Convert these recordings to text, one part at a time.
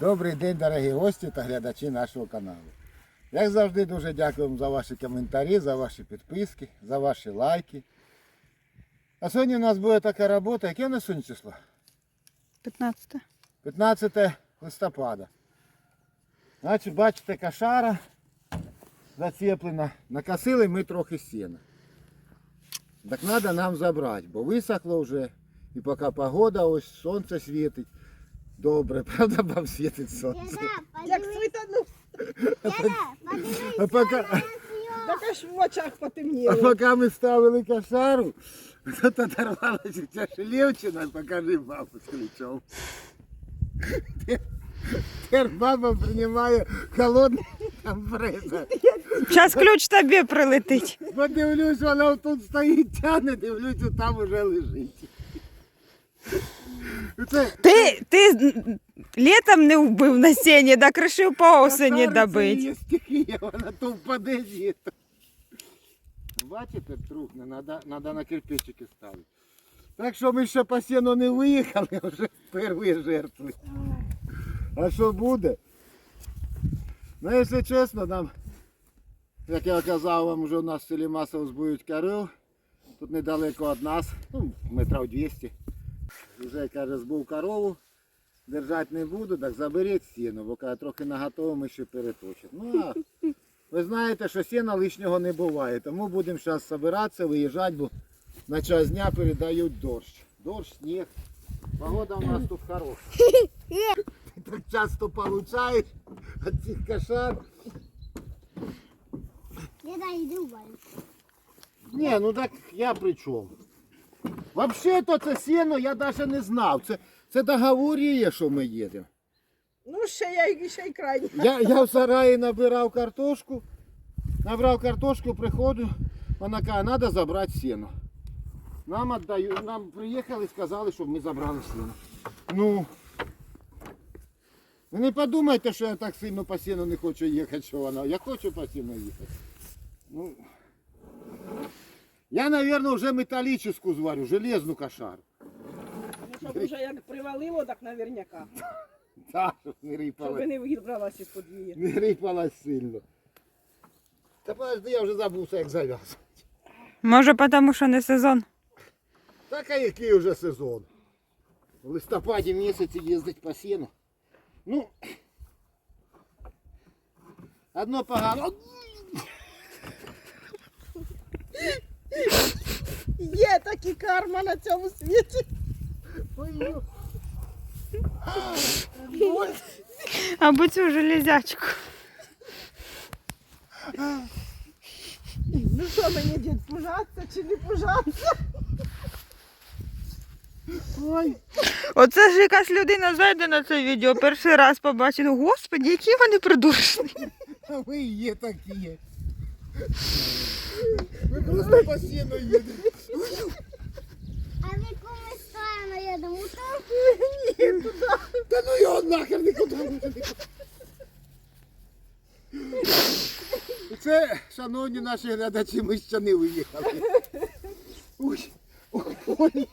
Добрий день, дорогі гості та глядачі нашого каналу. Як завжди, дуже дякуємо за ваші коментарі, за ваші підписки, за ваші лайки. А сьогодні у нас буде така робота. Яке у нас сьогодні число? 15. 15 листопада. Значить, бачите, кошара зацеплена. Накосили ми трохи сіна. Так треба нам забрати, бо висохло вже. І поки погода, ось сонце світить. Добре, правда, вам світить сонце. Як світанув, А поки, так аж в очах а потемніло. поки ми ставили кошару, тут оторвалася ця шелівчина, покажи бабу з ключом. Тепер баба приймає холодний компресор. Зараз ключ тобі прилетить. Подивлюсь, вона тут стоїть, тягне, дивлюсь, там уже лежить. Ти, ти літом не вбив на сіні, да кришив по осені кошара, це стихія, вона то впаде звідти. Бачите, трухне, треба, треба на кирпичики ставити. Так що ми ще по сіну не виїхали, вже перші жертви. А що буде? Ну, якщо чесно, нам, як я казав вам, вже у нас в селі масово збують корів. Тут недалеко від нас, ну, метрів 200. Вже каже, збув корову. Держати не буду, так заберіть сіно, бо каже, трохи наготовимо ще переточить. Ну, а ви знаєте, що сіна лишнього не буває, тому будемо зараз збиратися, виїжджати, бо на час дня передають дощ. Дощ, сніг. Погода у нас тут хороша. Ти так часто получаєш від цих кошар. Деда, иди в баню. Ні, ну так я при чому? Взагалі-то це сіно я навіть не знав. Це, це договор є, що ми їдемо. Ну, ще я ще й крайня. Я, я в сараї набирав картошку, набрав картошку, приходжу, вона каже, треба забрати сіно. Нам віддаю, нам приїхали, сказали, щоб ми забрали сіно. Ну, ви не подумайте, що я так сильно по сіну не хочу їхати, що вона. Я хочу по сіну їхати. Ну, я, мабуть, вже металічну зварю, железну кошару. Ну, щоб вже як привалило, так наверняка. Так, щоб не Щоб рипалась. не вибралась із подвір'я. Не рипалась сильно. Та подожди, я вже забувся, як зав'язати. Може, тому що не сезон. Так а який вже сезон? В листопаді місяці їздить по сіну. Ну, одно погано. Є такі карма на цьому світі. Ой, Або цю железячку. Ну що мені дід, пужатися чи не пужатися? ой. Оце ж якась людина зайде на це відео, перший раз побачить. Ну, Господи, які вони придуршні. А ви є такі. Ви просто по сіну їдете. А в якому сторону едем? У то? Ні, туди. Та ну його нахер нікуди не туди. Це, шановні наші глядачі, ми ще не виїхали. Ой, ой. Добре.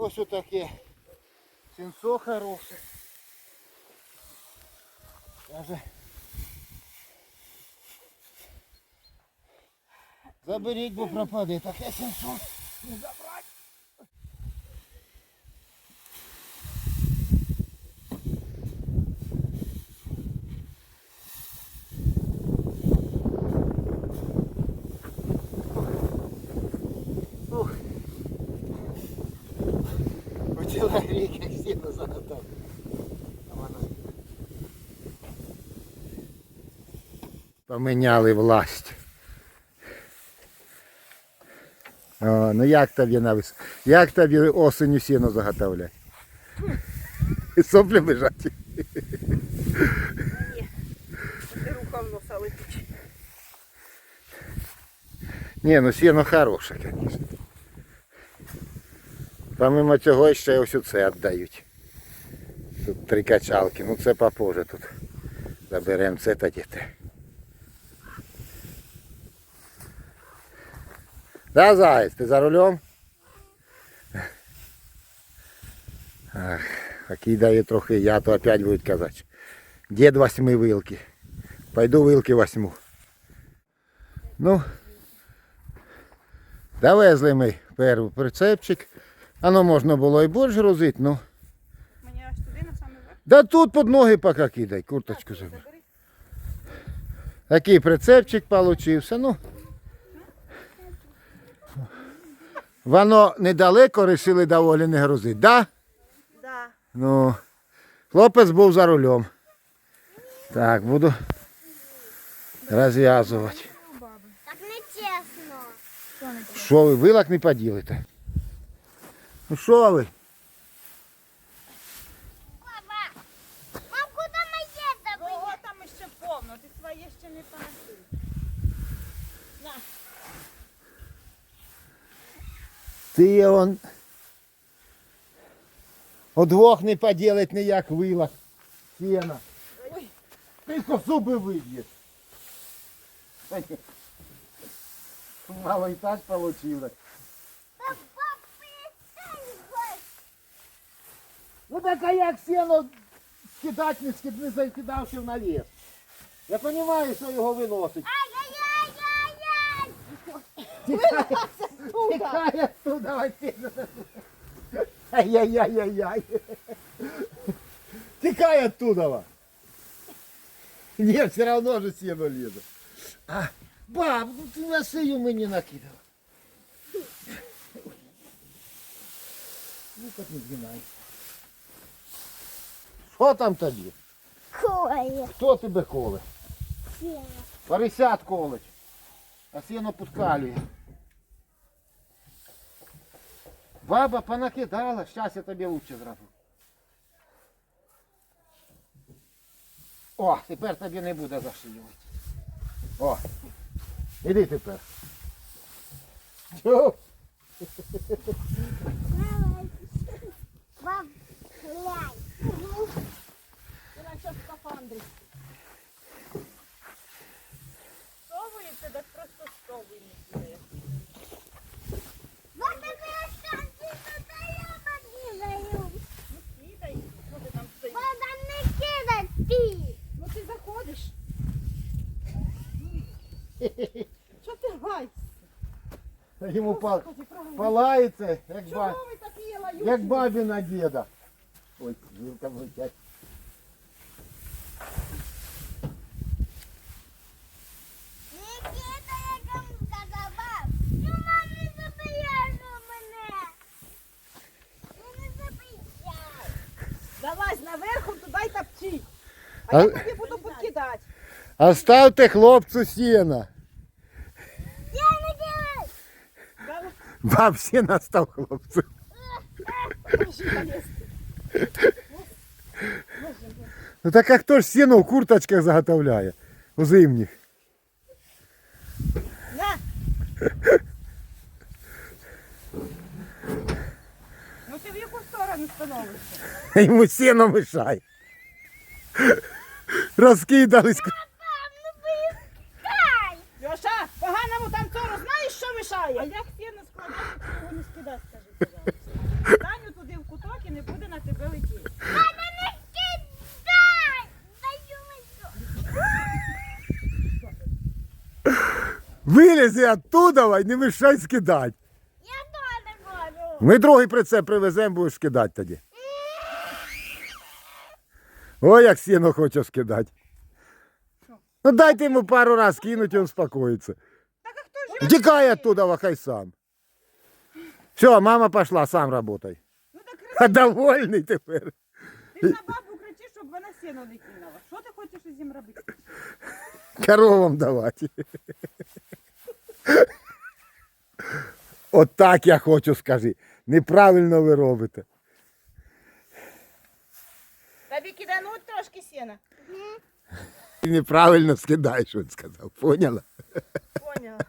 Ось отаке. Сенцо хороше. Даже Заберіть, бо пропаде. Таке сенцо. Не забрати. Хотіла рік, як сіно заготовити. Поміняли власть. О, ну як тобі навис? Як тобі осенью сіно заготовляти? Соплі лежать. Рука в носа летить. Ні, ну сіно хороше, звісно. Помимо цього ще ось це віддають. Тут три качалки, ну це попозже тут. Заберемо це тоді те. Да, заяць, ти за рулем? Ах, а кидає трохи я, то опять будуть казати. Дід восьми вилки. Пойду вилки восьму. Ну, довезли ми перший прицепчик. Оно можна було і більше грузити, ну. Мені аж туди на саме верх. Да тут під ноги поки кидай, курточку забери. Такий прицепчик получився, ну. Воно недалеко вирішили доволі не грузити, да? Да. Ну, хлопець був за рулем. Так, буду розв'язувати. Так нечесно. Що ви, вилок не поділите? Ну що ви? Папа, мам, куди ми їдемо? Ого, там ще повно, ти своє ще не поносив. Ти он удвох не поділить ніяк вилок. Сіна. Ти зуби виб'єш. Мало і так получилось. Та папи, Ну так а як сіно скидати, не скид, не закидавши в навіс. Я розумію, що його виносить. Ай-яй-яй-яй-яй! Тікай оттуда, Василь. Ай-яй-яй-яй-яй. Тікай оттуда. Ні, все одно же сіно лізе. А, баб, ну ти на шию мені накидала. Ну так не згинай. Що там тобі? Коля, Хто тебе коле? сіла. Поросят колоть. А сіно пускалює. Баба понакидала, щас я тобі лучше зроблю. О, тепер тобі не буде зашиювати. О, іди тепер. Давай. Баб, глянь. Ти наче в скафандрі. Совується, так просто совується. Баб, тобі останці туди я покидаю. Ну, кидай, що ти там стоїш? Баба, не кидай ти. Ну ти заходиш. Що ти гайся? Йому па- Господи, правильно. палається, як, ба... Чого ви такі лають? як бабіна діда. Ой, вилка влетять. Залазь наверху, туди й топчи. А- А я тобі буду покидати. Оставте хлопцю сіна. Я не кидаю. Баб сіна став хлопцю. Ну так а хто ж сіно в курточках заготовляє? У зимніх. На! Ну ти в становишся? Йому сіно мішає. Розкидались. Мам, ну. Льоша, поганому танцору знаєш, що мішає? А як сіно складати, його не скидай, скажи, пожалуйста. Стань туди в куток і не буде на тебе летіти. Мама, не кидай. Даю мені. Вилізи оттуда і не мішай скидати. Ми другий прицеп привеземо, будеш скидати тоді. Ой, як сіно хоче скидати. Ну дайте йому пару раз кинуть. Так а? Втікай оттуда, хай сам. Все, мама пошла, сам работай. Ну так А довольний тепер. ти ж на бабу кричиш, щоб вона сіно не кинула. Що ти хочеш із ним робити? Коровам давати. Отак я хочу, скажи. Неправильно ви робите. Тобі кидануть трошки сіна. Ти неправильно скидаєш, він сказав. Поняла? Поняла.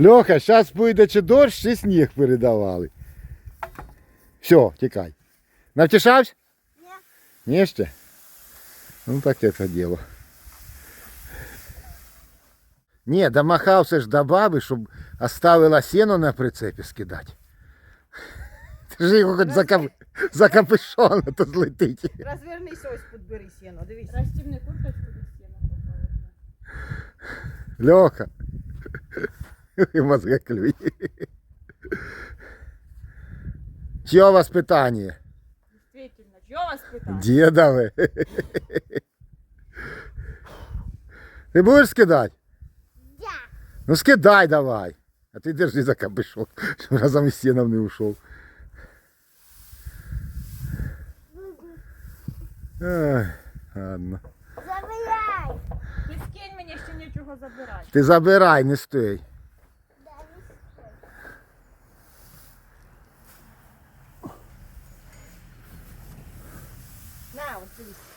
Льоха, зараз буде чи дощ, чи сніг передавали. Все, тікай. Навтішався? Ні. Ні ще? Ну таке це діло. Ні, домахався ж до баби, щоб оставила сіно на прицепі скидати. Ти ж його хоч за, кап... за капюшон, а то злетить. Розвернися ось підбери сіно, дивись. Розстібни курточку до стіни. Льоха. І мозга клює. Чого у вас питання? Дійсно, чого вас питати? Дедовы. Ты будешь скидать? Ну скидай давай. А ти держи за кабишок, щоб разом із сіном не ушов. Ай, ладно. Забирай. Не скинь мені ще нічого забирати. Ти забирай, не стой. На, ось дивись.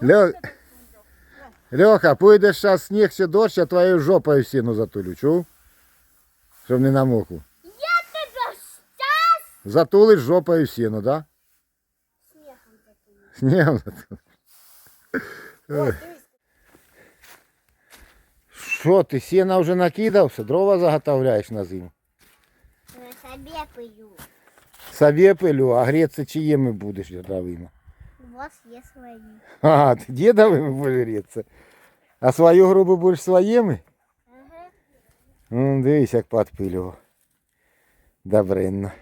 Лё... Леха, пойдеш зараз сніг чи дощ, я твою жопою сіну затулю, чув? Щоб не намокло. Я тебе щас Затулиш жопою сіну, да? Снігом затулиш. Ось, дивись. Що ти, сіна вже накидався, дрова заготовляєш на зиму? На собі пию. Собі пилю, а греться чиїми будеш дровими? Вас є свої. А, ти дідовими будеш. А свою грубу будеш своїми? Ага. Ну, дивись, як підпилював. Добренно.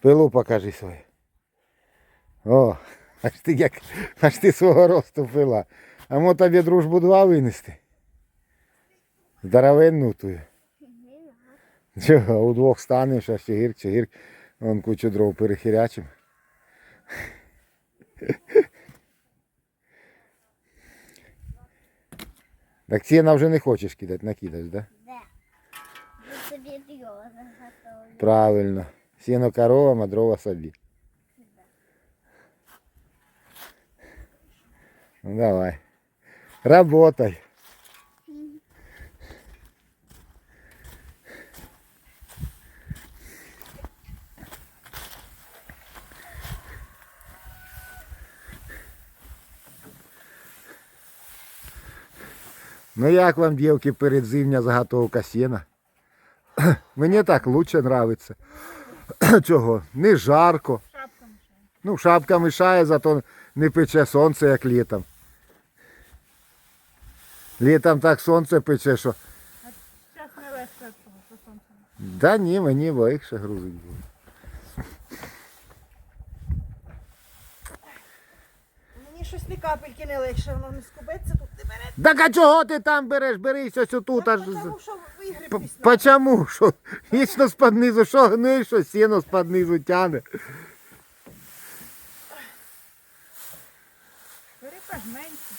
Пилу покажи свою. О, аж ти як, аж ти свого росту пила. А мо тобі дружбу два винести. Здоровенну тую. Чого, удвох станеш, а чигир, чигир. Вон кучу дров перехирячим. Так ціна вже не хочеш кидати, накидаєш, да? Да. Я собі дрова заготовлю. Правильно. Сіно коровам, а дрова собі. Ну давай. Работай. Ну як вам, дівки, передзимня заготовка сіна? Мені так лучше нравиться. Чого? Не жарко. Шапка мішає. Ну, шапка мішає, зато не пече сонце, як літом. Літом так сонце пече, що. Зараз не легше що сонце. Да ні, мені легше грузить буде. Не капельки не легше, воно не скубеться тут не бере. Так а чого ти там береш? Берись ось отут аж. Тому що П- вигребтись. Почому? Що? Вічно з-під низу, що гниш, що сіно з-під низу тяне. Бери пегменьку.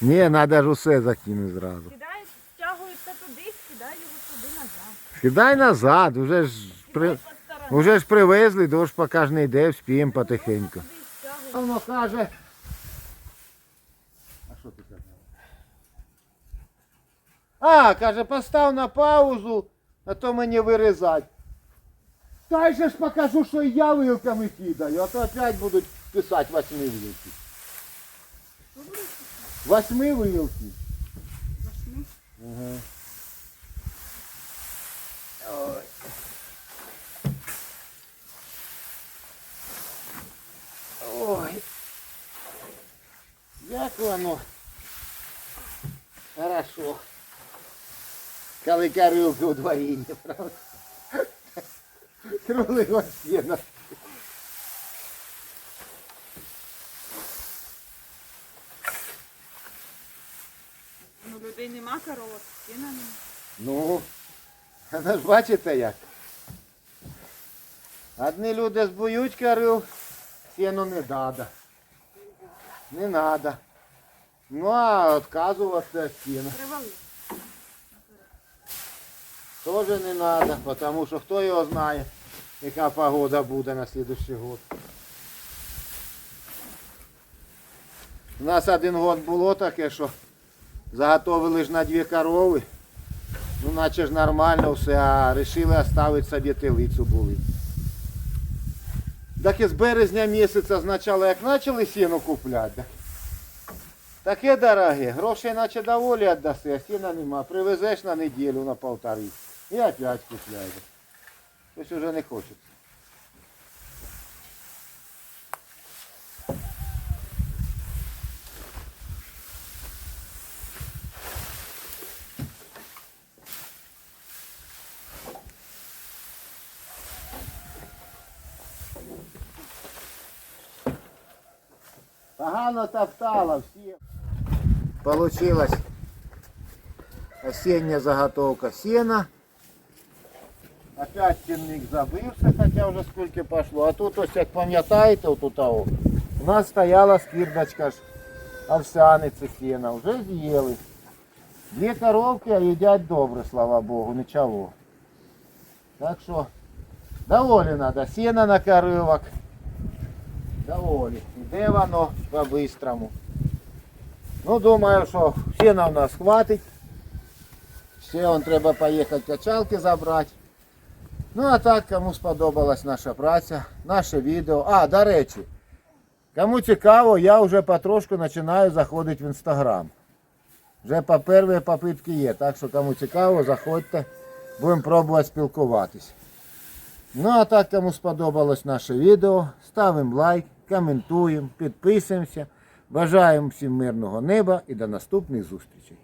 Ні, треба ж усе закинути зразу. Кидай, стягується туди, скидай його туди назад. Кидай назад, уже ж, при... Кидай по сторонам. уже ж привезли, дощ поки ж не йде, вспіємо потихеньку. Туди стягуй. Воно каже. А, каже, постав на паузу, а то мені вирізати. Та й же ж покажу, що і я вилками кидаю, а то опять будуть писати восьми вилки. Восьми вилки. Ага. Ой. Ой. Як воно? Хорошо. Коли карюки у дворі не правда? Крулила стіна. Ну, людей нема коровок, стіна нема. Ну, ви ж бачите як. Одні люди збують корів, сіно не надо. Не надо. Ну а відказуватися від сіна. Привали. Тоже не надо, потому що хто його знає, яка погода буде на следующий год. У нас один год було таке, що заготовили ж на дві корови. Ну наче ж нормально все, а вирішили оставити собі телицю були. Так і з березня місяця спочатку як почали сіно купляти. так Таке дороге, грошей наче доволі віддаси, а сіна нема. Привезеш на неділю, на полтори. І опять купляю. Щось уже не хочеться. Погано топтала всі. Получилась осенняя заготовка сена. Опять стінник забився, хоча вже скільки пішло. А тут ось як пам'ятаєте, отут у нас стояла скирдочка ж овсяниці сена, вже з'їли. Дві коровки, а їдять добре, слава Богу, нічого. Так що доволі треба, сіна на коровок. Доволі. Іде воно по-бистрому. Ну, думаю, що сіна у нас хватить. Ще он треба поїхати качалки забрати. Ну а так, кому сподобалась наша праця, наше відео. А, до речі, кому цікаво, я вже потрошку починаю заходити в інстаграм. Вже по перші попитки є, так що кому цікаво, заходьте, будемо пробувати спілкуватись. Ну а так, кому сподобалось наше відео, ставимо лайк, коментуємо, підписуємося. Бажаємо всім мирного неба і до наступних зустрічей.